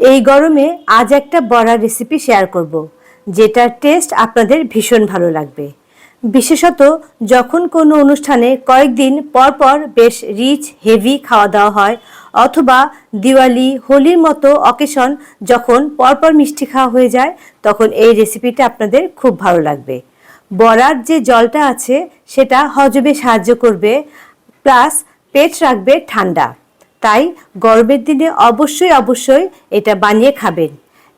এই গরমে আজ একটা বড়ার রেসিপি শেয়ার করব, যেটার টেস্ট আপনাদের ভীষণ ভালো লাগবে। বিশেষত যখন কোনো অনুষ্ঠানে কয়েকদিন পর পর বেশ রিচ হেভি খাওয়া দাওয়া হয়, অথবা দিওয়ালি, হোলির মতো অকেশন যখন পরপর মিষ্টি খাওয়া হয়ে যায়, তখন এই রেসিপিটা আপনাদের খুব ভালো লাগবে। বড়ার যে জলটা আছে, সেটা হজমে সাহায্য করবে প্লাস পেট রাখবে ঠান্ডা। তাই গরমের দিনে অবশ্যই অবশ্যই এটা বানিয়ে খাবেন।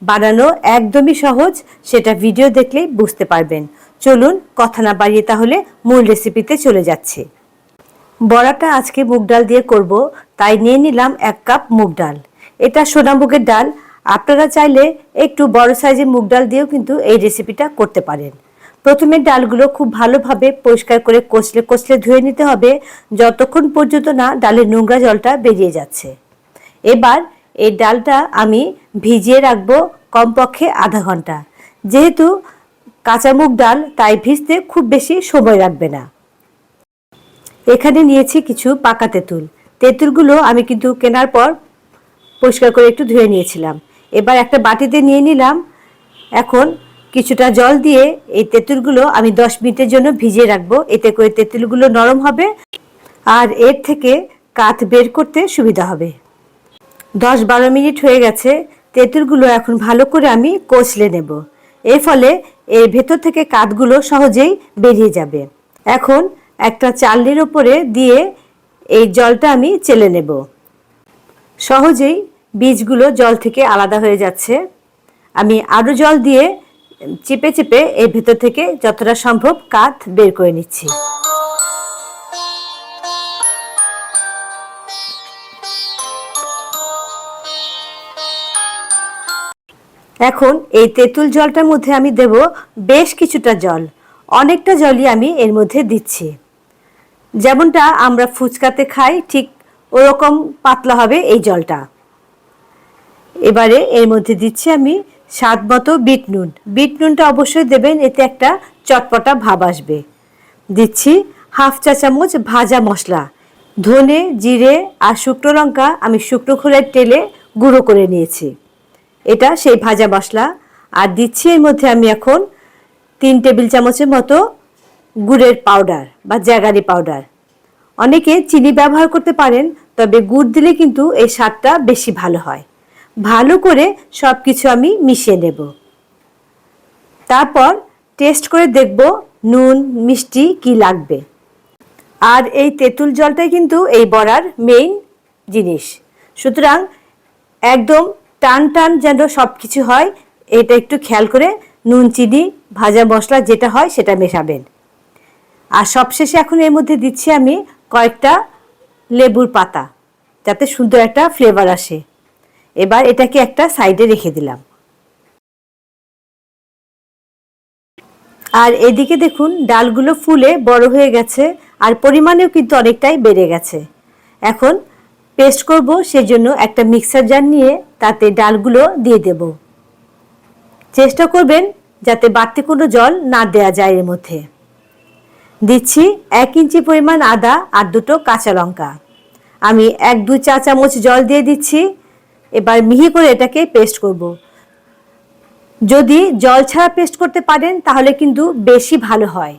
বানানো একদমই সহজ, সেটা ভিডিও দেখলেই বুঝতে পারবেন। চলুন, কথা না বাড়িয়ে তাহলে মূল রেসিপিতে চলে যাচ্ছে। বড়াটা আজকে মুগ ডাল দিয়ে করব, তাই নিয়ে নিলাম এক কাপ মুগ ডাল। এটা সোনামুগের ডাল। আপনারা চাইলে একটু বড় সাইজের মুগ ডাল দিয়েও কিন্তু এই রেসিপিটা করতে পারেন। প্রথমে ডালগুলো খুব ভালোভাবে পরিষ্কার করে কষলে কষলে ধুয়ে নিতে হবে। যতক্ষণ পর্যন্ত না ডালের নোংরা জলটা বেরিয়ে যাচ্ছে। এবার এই ডালটা আমি ভিজিয়ে রাখব কমপক্ষে আধা ঘণ্টা। যেহেতু কাঁচা মুগ ডাল, তাই ভিজতে খুব বেশি সময় লাগবে না। এখানে নিয়েছি কিছু পাকা তেঁতুল। তেঁতুলগুলো আমি কিন্তু কেনার পর পরিষ্কার করে একটু ধুয়ে নিয়েছিলাম। এবার একটা বাটিতে নিয়ে নিলাম। এখন কিছুটা জল দিয়ে এই তেঁতুলগুলো আমি দশ মিনিটের জন্য ভিজিয়ে রাখব। এতে করে তেঁতুলগুলো নরম হবে আর এর থেকে কাঠ বের করতে সুবিধা হবে। দশ বারো মিনিট হয়ে গেছে। তেঁতুলগুলো এখন ভালো করে আমি কষলে নেব। এর ফলে এর ভেতর থেকে কাঠগুলো সহজেই বেরিয়ে যাবে। এখন একটা চালনির ওপরে দিয়ে এই জলটা আমি চেলে নেব। সহজেই বীজগুলো জল থেকে আলাদা হয়ে যাচ্ছে। আমি আরও জল দিয়ে চেপে চেপে এর ভেতর থেকে যতটা সম্ভব কাঠ বের করে নিচ্ছি। এখন এই তেঁতুল জলটার মধ্যে আমি দেব বেশ কিছুটা জল। অনেকটা জলই আমি এর মধ্যে দিচ্ছি। যেমনটা আমরা ফুচকাতে খাই, ঠিক ওরকম পাতলা হবে এই জলটা। এবারে এর মধ্যে দিচ্ছি আমি স্বাদ মতো বিট নুন। বিট নুনটা অবশ্যই দেবেন, এতে একটা চটপটা ভাব আসবে। দিচ্ছি হাফ চা চামচ ভাজা মশলা। ধনে, জিরে আর শুকনো লঙ্কা আমি শুকনো খোলের তেলে গুঁড়ো করে নিয়েছি। এটা সেই ভাজা মশলা। আর দিচ্ছি এর মধ্যে আমি এখন তিন টেবিল চামচের মতো গুড়ের পাউডার বা জ্যাগারি পাউডার। অনেকে চিনি ব্যবহার করতে পারেন, তবে গুড় দিলে কিন্তু এই স্বাদটা বেশি ভালো হয়। ভালো করে সব কিছু আমি মিশিয়ে নেব। তারপর টেস্ট করে দেখব নুন, মিষ্টি কি লাগবে। আর এই তেঁতুল জলটাই কিন্তু এই বড়ার মেইন জিনিস। সুতরাং একদম টান টান যেন সব কিছু হয়, এটা একটু খেয়াল করে নুন, চিনি, ভাজা মশলা যেটা হয় সেটা মেশাবেন। আর সবশেষে এখন এর মধ্যে দিচ্ছি আমি কয়েকটা লেবুর পাতা, যাতে সুন্দর একটা ফ্লেভার আসে। এবার এটাকে একটা সাইডে রেখে দিলাম। আর এদিকে দেখুন, ডালগুলো ফুলে বড় হয়ে গেছে আর পরিমাণেও কিন্তু অনেকটাই বেড়ে গেছে। এখন পেস্ট করব, সেজন্য একটা মিক্সার জার নিয়ে তাতে ডালগুলো দিয়ে দেব। চেষ্টা করবেন যাতে বাড়তি কোনো জল না দেয়া যায় এর মধ্যে। দিচ্ছি এক ইঞ্চি পরিমাণ আদা আর দুটো কাঁচা লঙ্কা। আমি এক দু চা চামচ জল দিয়ে দিচ্ছি। এবার মিহি করে এটাকে পেস্ট করব। যদি জল ছাড়া পেস্ট করতে পারেন, তাহলে কিন্তু বেশি ভালো হয়।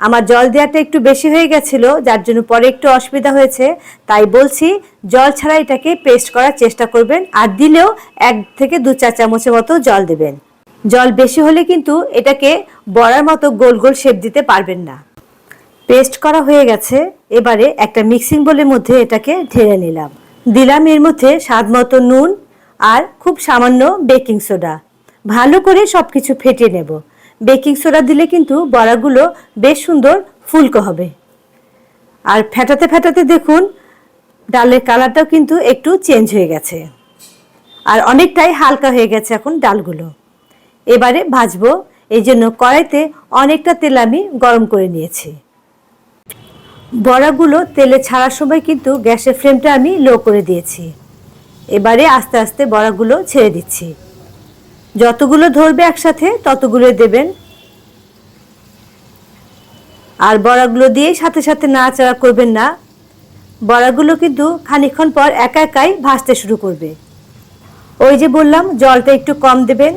আমার জল দেওয়াটা একটু বেশি হয়ে গেছিল, যার জন্য পরে একটু অসুবিধা হয়েছে। তাই বলছি, জল ছাড়া এটাকে পেস্ট করার চেষ্টা করবেন, আর দিলেও এক থেকে দু চা চামচের মতো জল দেবেন। জল বেশি হলে কিন্তু এটাকে বড়ার মতো গোল গোল শেপ দিতে পারবেন না। পেস্ট করা হয়ে গেছে, এবারে একটা মিক্সিং বোলের মধ্যে এটাকে ঢেলে নিলাম। দিলাম এর মধ্যে স্বাদ মতো নুন আর খুব সামান্য বেকিং সোডা। ভালো করে সব কিছু ফেটে নেব। বেকিং সোডা দিলে কিন্তু বড়াগুলো বেশ সুন্দর ফুলকো হবে। আর ফেটাতে ফেটাতে দেখুন, ডালের কালারটাও কিন্তু একটু চেঞ্জ হয়ে গেছে। আর অনেকটাই হালকা হয়ে গেছে এখন ডালগুলো। এবারে ভাজবো। এই জন্য কড়াইতে অনেকটা তেল আমি গরম করে নিয়েছি। বড়াগুলো তেলে ছাড়ার সময় কিন্তু গ্যাসের ফ্লেমটা আমি লো করে দিয়েছি। এবারে আস্তে আস্তে বড়াগুলো ছেড়ে দিচ্ছি। যতগুলো ধরবে একসাথে ততগুলো দেবেন। আর বড়াগুলো দিয়ে সাথে সাথে নাড়াচাড়া করবেন না। বড়াগুলো কিন্তু খানিক্ষণ পর একা একাই ভাজতে শুরু করবে। ওই যে বললাম, জলটা একটু কম দেবেন,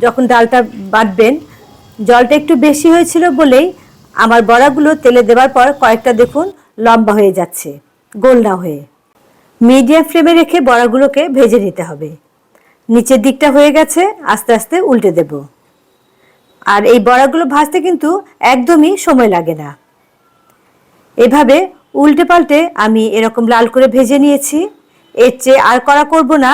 যখন ডালটা বাটবেন। জলটা একটু বেশি হয়েছিল বলেই আমার বড়াগুলো তেলে দেওয়ার পর কয়েকটা দেখুন, লম্বা হয়ে যাচ্ছে গোলনা হয়ে। মিডিয়াম ফ্লেমে রেখে বড়াগুলোকে ভেজে নিতে হবে। নিচের দিকটা হয়ে গেছে, আস্তে আস্তে উল্টে দেব। আর এই বড়াগুলো ভাজতে কিন্তু একদমই সময় লাগে না। এভাবে উল্টে পাল্টে আমি এরকম লাল করে ভেজে নিয়েছি। এর চেয়ে আর করা করব না।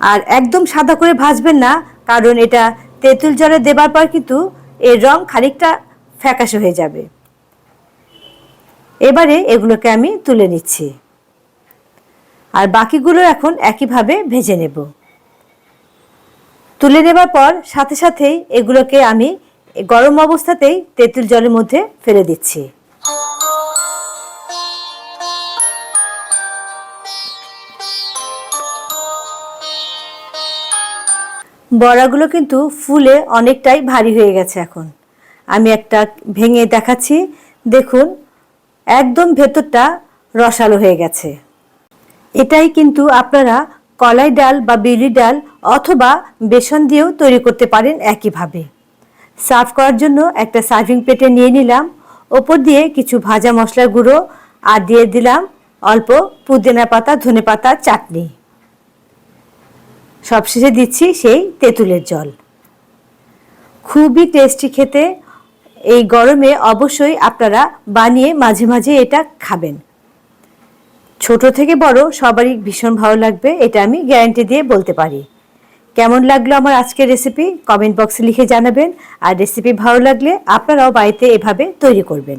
আর একদম সাদা করে ভাজবেন না, কারণ এটা তেঁতুল জলে দেবার পর কিন্তু এর রং খানিকটা ফ্যাকাশে হয়ে যাবে। এবারে এগুলোকে আমি তুলে নিচ্ছি। আর বাকিগুলো এখন একইভাবে ভেজে নেব। তুলে নেবার পর সাথে সাথেই এগুলোকে আমি গরম অবস্থাতেই তেঁতুল জলের মধ্যে ফেলে দিচ্ছি। বড়াগুলো কিন্তু ফুলে অনেকটাই ভারী হয়ে গেছে এখন। আমি একটা ভেঙে দেখাচ্ছি। দেখুন, একদম ভেতরটা রসালো হয়ে গেছে। এটাই কিন্তু আপনারা কলাই ডাল বা বিউলি ডাল অথবা বেসন দিয়েও তৈরি করতে পারেন একইভাবে। সার্ভ করার জন্য একটা সার্ভিং প্লেটে নিয়ে নিলাম। ওপর দিয়ে কিছু ভাজা মশলার গুঁড়ো আর দিয়ে দিলাম অল্প পুদিনা পাতা, ধনে পাতার চাটনি। সবশেষে দিচ্ছি সেই তেঁতুলের জল। খুবই টেস্টি খেতে। এই গরমে অবশ্যই আপনারা বানিয়ে মাঝে মাঝে এটা খাবেন। ছোট থেকে বড় সবারই ভীষণ ভালো লাগবে, এটা আমি গ্যারান্টি দিয়ে বলতে পারি। কেমন লাগল আমার আজকের রেসিপি কমেন্ট বক্সে লিখে জানাবেন। আর রেসিপি ভালো লাগলে আপনারাও বাড়িতে এভাবে তৈরি করবেন।